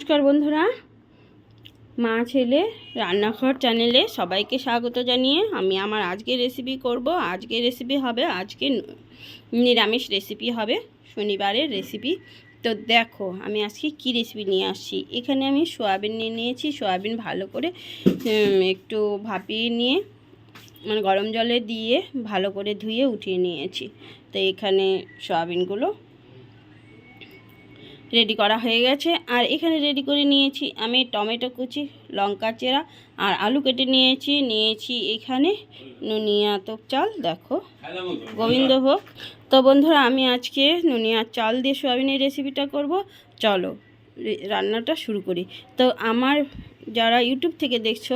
নমস্কার বন্ধুরা। মা ছেলে রান্নাঘর চ্যানেলে সবাইকে স্বাগত জানিয়ে আমি আমার আজকে রেসিপি করব। আজকে রেসিপি হবে, আজকে নিরামিষ রেসিপি হবে, শনিবারের রেসিপি তো দেখো, আমি আজকে কি রেসিপি নিয়ে আসছি। এখানে আমি সয়াবিন নিয়ে নিয়েছি, সয়াবিন ভালো করে একটু ভাপিয়ে নিয়ে মানে গরম জলে দিয়ে ভালো করে ধুয়ে উঠিয়ে নিয়েছি। তো এখানে সয়াবিনগুলো রেডি করা হয়ে গেছে। আর এখানে রেডি করে নিয়েছি আমি টমেটো কুচি, লঙ্কা চেরা আর আলু কেটে নিয়েছি। নিয়েছি এখানে নুনিয়া তোপ চাল, দেখো, গোবিন্দভোগ। তো বন্ধুরা, আমি আজকে নুনিয়া চাল দিয়ে সোয়াবিনের রেসিপিটা করব। চলো রান্নাটা শুরু করি। তো আমার যারা ইউটিউব থেকে দেখছ,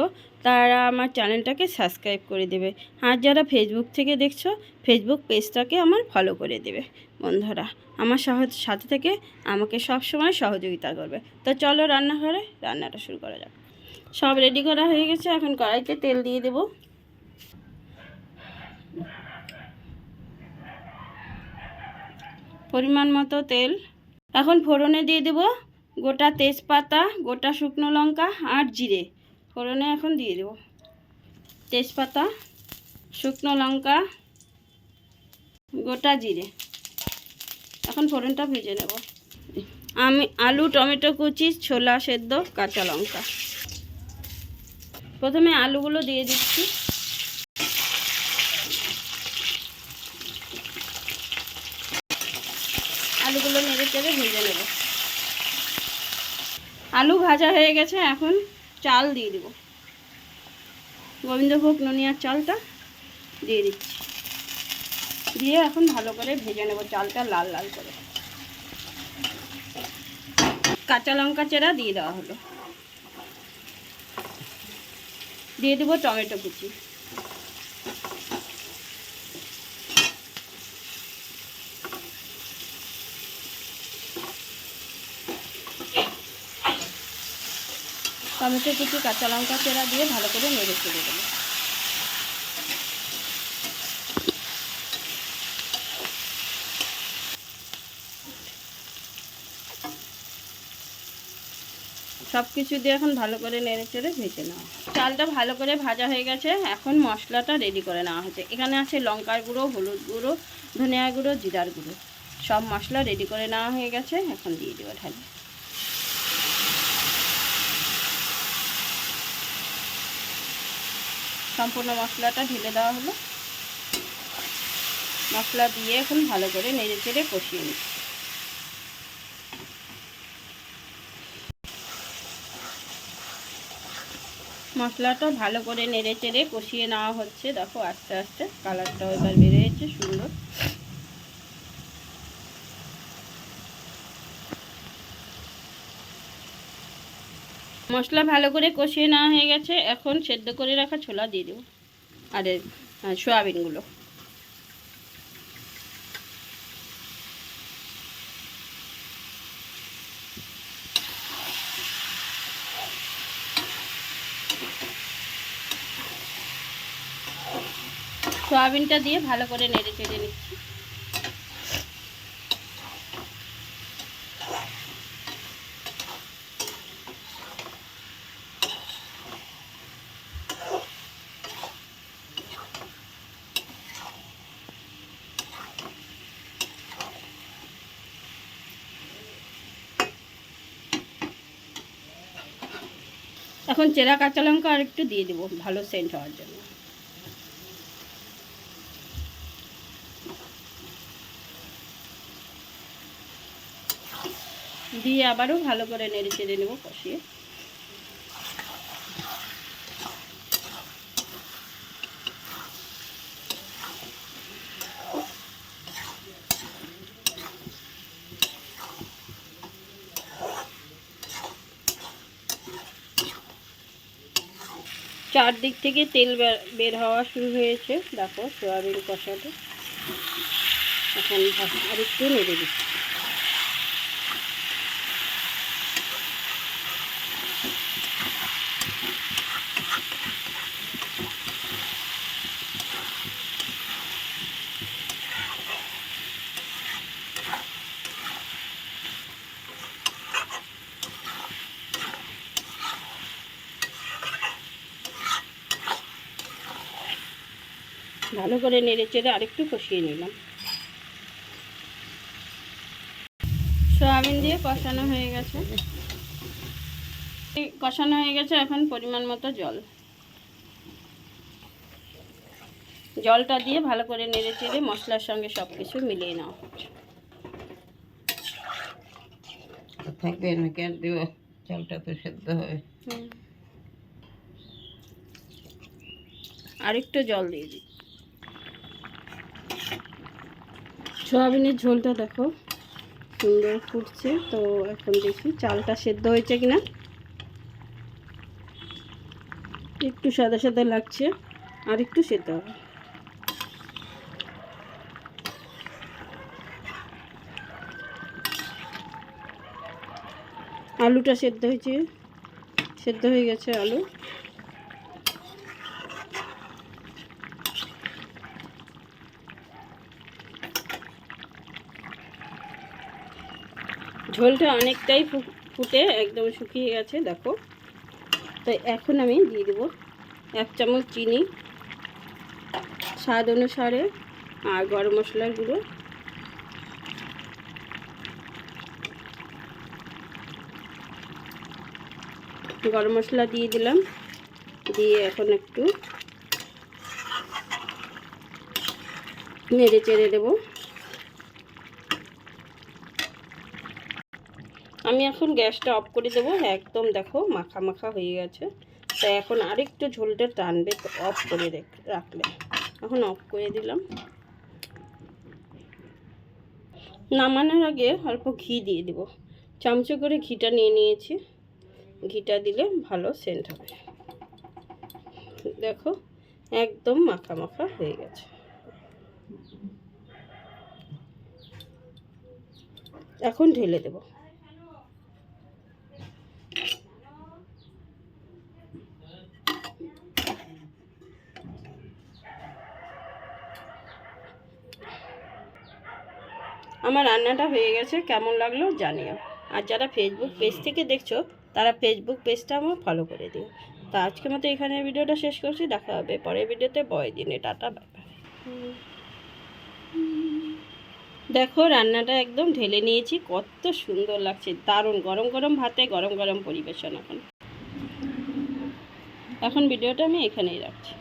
তারা আমার চ্যানেলটাকে সাবস্ক্রাইব করে দেবে। আর যারা ফেসবুক থেকে দেখছ, ফেসবুক পেজটাকে আমার ফলো করে দেবে। বন্ধুরা, আমার সহজ সাথে থেকে আমাকে সব সময় সহযোগিতা করবে। তো চলো রান্নাঘরে রান্নাটা শুরু করা যাক। সব রেডি করা হয়ে গেছে, এখন কড়াইতে তেল দিয়ে দেব। পরিমাণ মতো তেল। এখন ফোড়নে দিয়ে দেব গোটা তেজপাতা, গোটা শুকনো লঙ্কা আর জিরে। ফোড়নে এখন দিয়ে দেব তেজপাতা, শুকনো লঙ্কা, গোটা জিরে। এখন ফোড়নটা ভেজে নেব। আমি আলু, টমেটো কুচি, ছোলা সেদ্ধ, কাঁচা লঙ্কা। প্রথমে আলুগুলো দিয়ে দিচ্ছি। আলুগুলো নেড়ে চেড়ে ভেজে নেব। আলু ভাজা হয়ে গেছে, এখন চাল দিয়ে দেব। গোবিন্দভোগ নুনিয়ার চালটা দিয়ে দিচ্ছি। দিয়ে এখন ভালো করে ভেজে নেব, চালটা লাল লাল করে। কাঁচা লঙ্কা চেরা দিয়ে দেওয়া হলো। দিয়ে দেবো টমেটো কুচি। টমেটো কুচি, কাঁচা লঙ্কা চেরা দিয়ে ভালো করে নেড়ে চেড়ে দেবো। সব কিছু দিয়ে এখন ভালো করে নেড়ে চেড়ে ভেজে নেওয়া চালটা ভালো করে ভাজা হয়ে গেছে, এখন মশলাটা রেডি করে নেওয়া হচ্ছে এখানে আছে লঙ্কার গুঁড়ো, হলুদ গুঁড়ো, ধনিয়া গুঁড়ো, জিরার গুঁড়ো। সব মশলা রেডি করে নেওয়া হয়ে গেছে, এখন দিয়ে দেবো ঢালি। সম্পূর্ণ মশলাটা ঢেলে দেওয়া হলো। মশলা দিয়ে এখন ভালো করে নেড়ে চেড়ে কষিয়ে নিচ্ছি। মশলাটা ভালো করে নেড়ে চেড়ে কষিয়ে নেওয়া হচ্ছে। দেখো আস্তে আস্তে কালারটাও এবার বেরিয়েছে সুন্দর। মশলা ভালো করে কষিয়ে নেওয়া হয়ে গেছে। এখন সেদ্ধ করে রাখা ছোলা দিয়ে দেবো। আর আহ, সয়াবিনগুলো। সয়াবিনটা দিয়ে ভালো করে নেড়ে চেড়ে নিচ্ছি। এখন চেরা কাঁচা লঙ্কা আর একটু দিয়ে দেবো, ভালো সেন্ট হওয়ার জন্য। দিয়ে আবারও ভালো করে নেড়ে চেড়ে নেব কষিয়ে। চারদিক থেকে তেল বের- হওয়া শুরু হয়েছে। দেখো, সোয়াবিন কষাতে এখন আর একটু নেড়ে দিচ্ছি। ভালো করে নেড়ে চেড়ে আরেকটু কষিয়ে নিলাম। সোয়াবিন দিয়ে কষানো হয়ে গেছে। কষানো হয়ে গেছে এখন পরিমাণ মতো জল। জলটা দিয়ে ভালো করে নেড়ে চেড়ে মশলার সঙ্গে সব কিছু মিলিয়ে নাও। থাকবে না কেন দিব? চালটা তো সেদ্ধ হবে। আরেকটু জল দিয়ে দিই সয়াবিনের ঝোলটা দেখো, সুন্দর ফুটছে। তো এখন দেখি চালটা সেদ্ধ হয়েছে কিনা। একটু সাদা সাদা লাগছে, আর একটু সেদ্ধ হবে। আলুটা সেদ্ধ হয়েছে, সেদ্ধ হয়ে গেছে আলু। ঝোলটা অনেকটাই ফুটে একদম শুকিয়ে গেছে, দেখো। তো এখন আমি দিয়ে দেবো এক চামচ চিনি, স্বাদ অনুসারে, আর গরম মশলার গুঁড়ো। গরম মশলা দিয়ে দিলাম, দিয়ে এখন একটু নেড়ে চেড়ে দেবো। আমি এখন গ্যাসটা অফ করে দেবো। একদম দেখো মাখা মাখা হয়ে গেছে। তো এখন আরেকটু ঝোলটা টানবে অফ করে রাখলে এখন অফ করে দিলাম। নামানোর আগে অল্প ঘি দিয়ে দেবো। চামচে করে ঘিটা নিয়ে নিয়েছি। ঘিটা দিলে ভালো সেন্ট হবে। দেখো, একদম মাখা মাখা হয়ে গেছে। এখন ঢেলে দেবো। আমার রান্নাটা হয়ে গেছে, কেমন লাগল জানিও। আর যারা ফেসবুক পেজ থেকে দেখছ, তারা ফেসবুক পেজটা আমার ফলো করে দিও। তা আজকে মতো এখানে ভিডিওটা শেষ করছি, দেখা হবে পরের ভিডিওতে বয় দিনে, টাটা বাই দেখো, রান্নাটা একদম ঢেলে নিয়েছি, কত সুন্দর লাগছে, দারুণ, গরম গরম ভাতে, গরম গরম পরিবেশন এখন। এখন ভিডিওটা আমি এখানেই রাখছি।